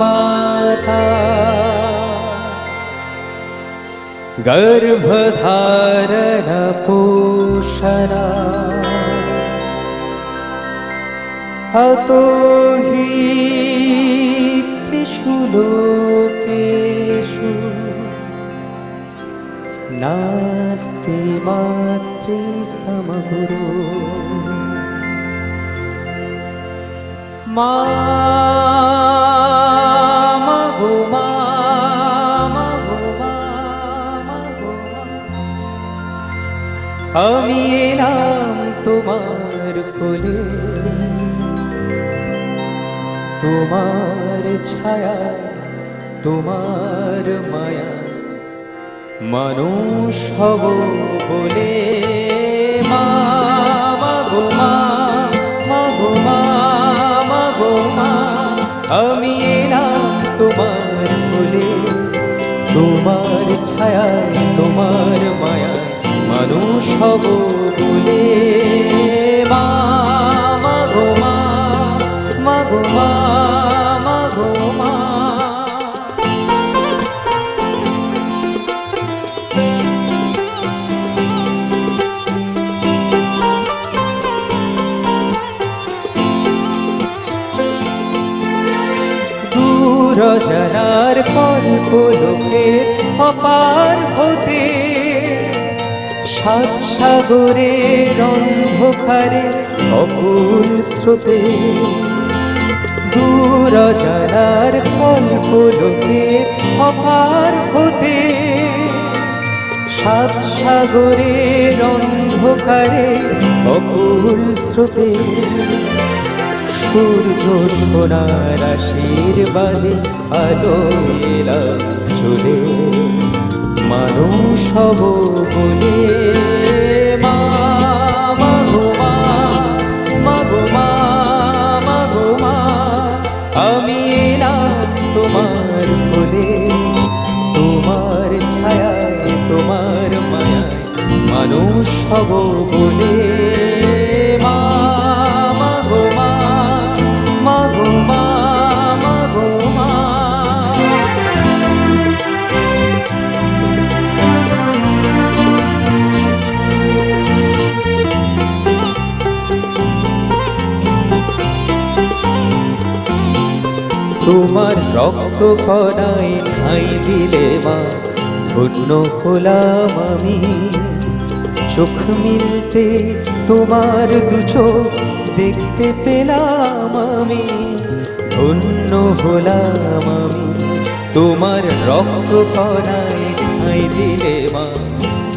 माता। गर्भधारणपोषणा। अतो हि त्रिषु लोकेषु। नास्ति मातृसमगुरो মা মাগো আমি এলাম তোমার কোলে তোমার ছায়া তোমার মায়া মানুষ হব বলে তোমার ছায়া তোমার মায়া মানুষ হব বলে দূর জরার কল্প লোকের অপার হতে সাত সাগরের অন্ধকারে অকুল স্রোতে দূর জরার কল্প লোকের অপার হতে সাত সাগরের অন্ধকারে অকুল স্রোতে সূর্য সোনার আশীর্বাদে আলো এলাম চলে। মানুষ হব বলে, মা মাগো মা মাগো মা তোমার কোলে। তোমার তোমার মায়ায় মানুষ হব বলে। তোমার রক্ত করাই ঠাই দিলে মা। ধন্য হলাম আমি। চোখ মিলতে তোমার দু চোখ দেখতে পেলাম আমি। ধন্য হলাম আমি। তোমার রক্ত করাই ঠাই দিলে মা।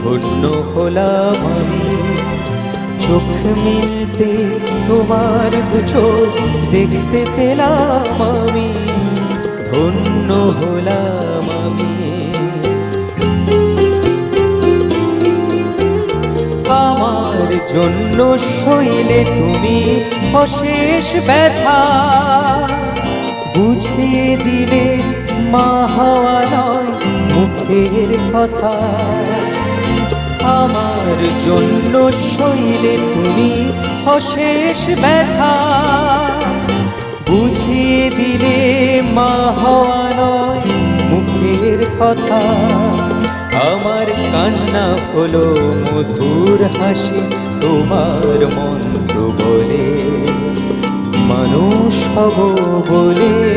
ধন্য হলাম আমি। চোখ মিলতে তোমার দু চোখ দেখতে পেলাম আমি, ধন্য হলাম আমি। আমার জন্য সইলে তুমি অশেষ ব্যথা, বুঝিয়ে দিলে মা হওয়া নয় মুখের কথা। আমার জন্য শৈলে তুমি অশেষ ব্যথা। বুঝিয়ে দিলে মা হওয়া মুখের কথা। আমার কান্না হলো মধুর হাসি তোমার মন্ত্র বলে। মানুষ হব বলে